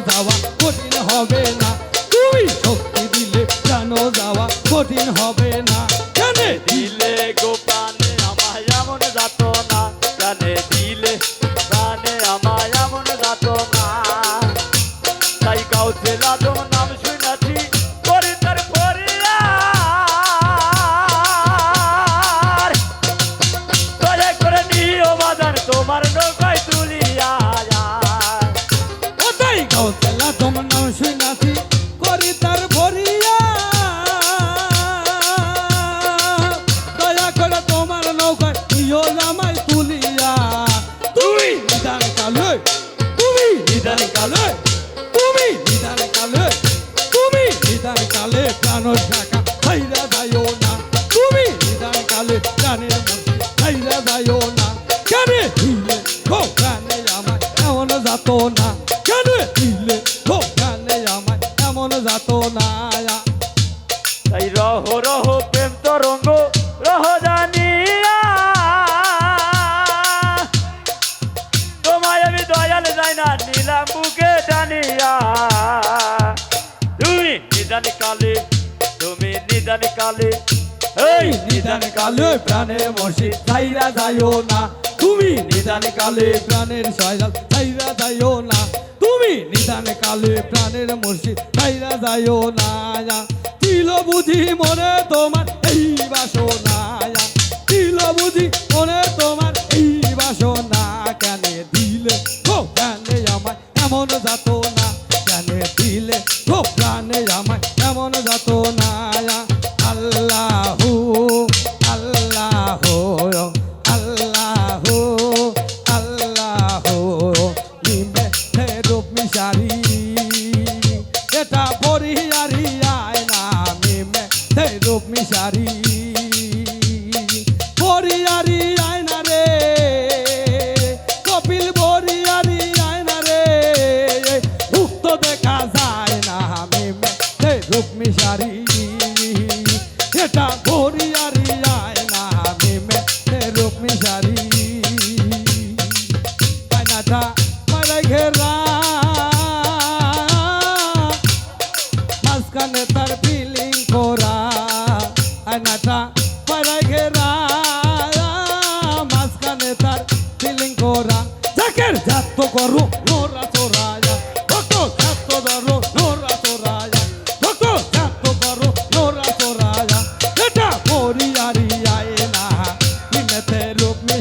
of our কালে প্রাণ শাখা হাইরা যাইও না। তুমি নিদান কালে প্রাণের মধ্যে, হাইরা যাইও না। কেন হিলে ও কানে আমার এমন যাত না। কেন হিলে ও প্রাণে আমার এমন যাত না। তাই রহ রহ প্রেম তরঙ্গ, রহ জানিয়া তোমায় আমি দয়ালে যাই না, নিলাম বুকে জানিয়া নিদান কালে। এই নিদান কালে প্রাণে মসজিদ তাইরা যাইও না। তুমি নিদান কালে প্রাণের সয়জাল তাইরা যাইও না। তুমি নিদান কালে প্রাণের মসজিদ তাইরা যাইও না। তিল বুঝি মনে তোমার এই বাসনা তিল বুঝি মনে তোমার চারি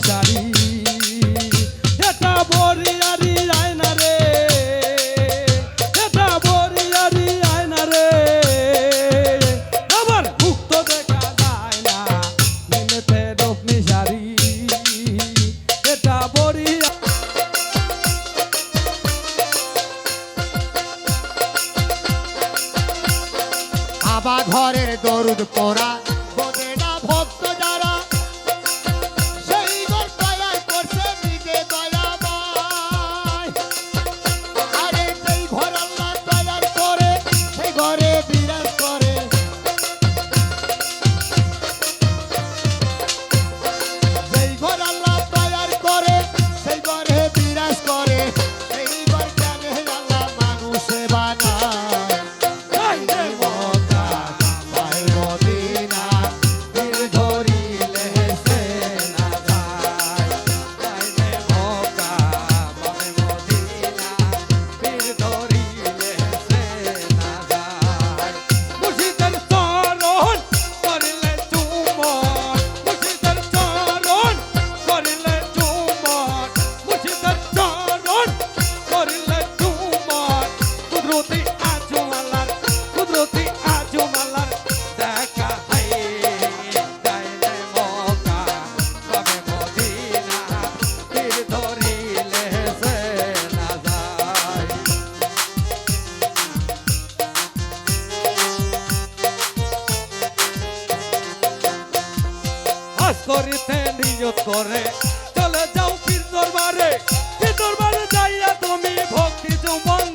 সারি ঘরের দরুদ পড়া ভক্ত যা কাজ করিতে নিয়োগ করে। চলে যাও কি দরবারে। পীর দরবারে যাইয়া তুমি ভক্তি চুমন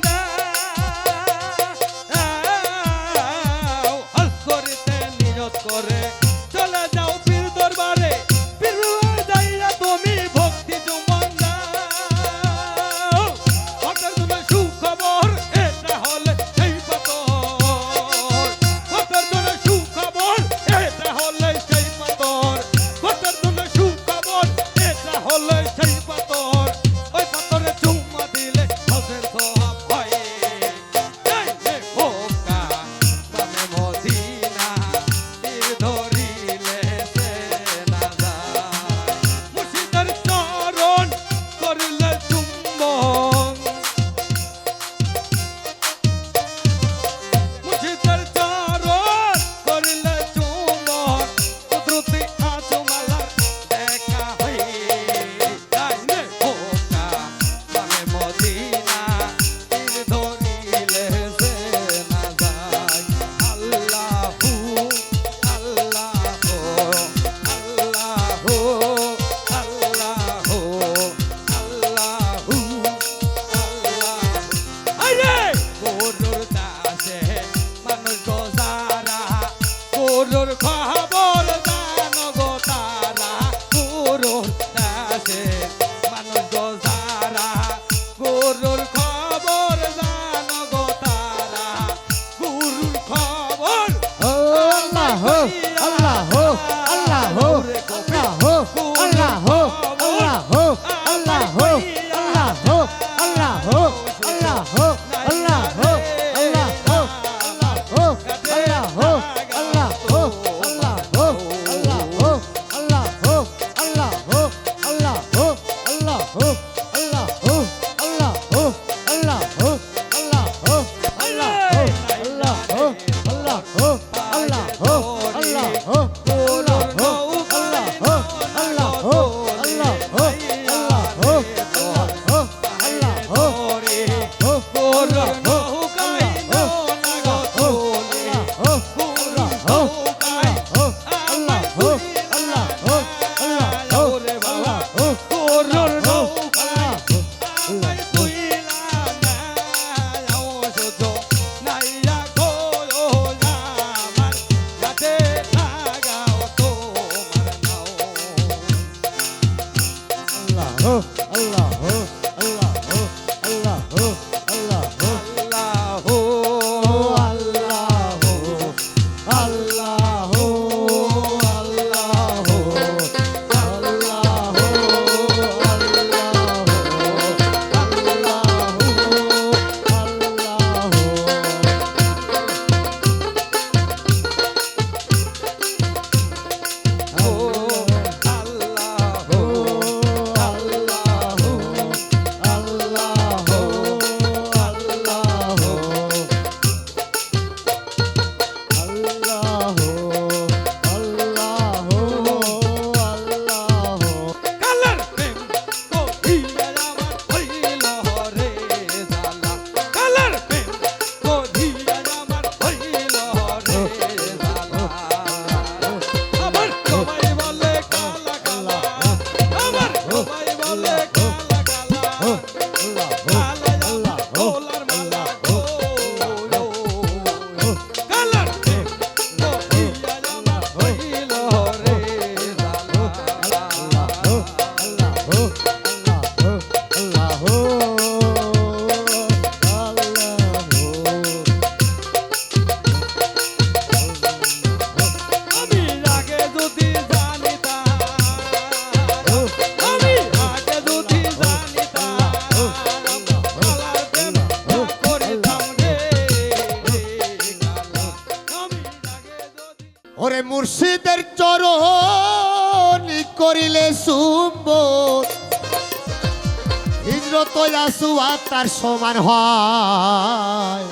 সোজা সুয়া তার সমান হয়।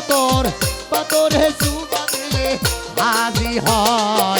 পাতর পাতর হেসু পাতিলে আজি হয়।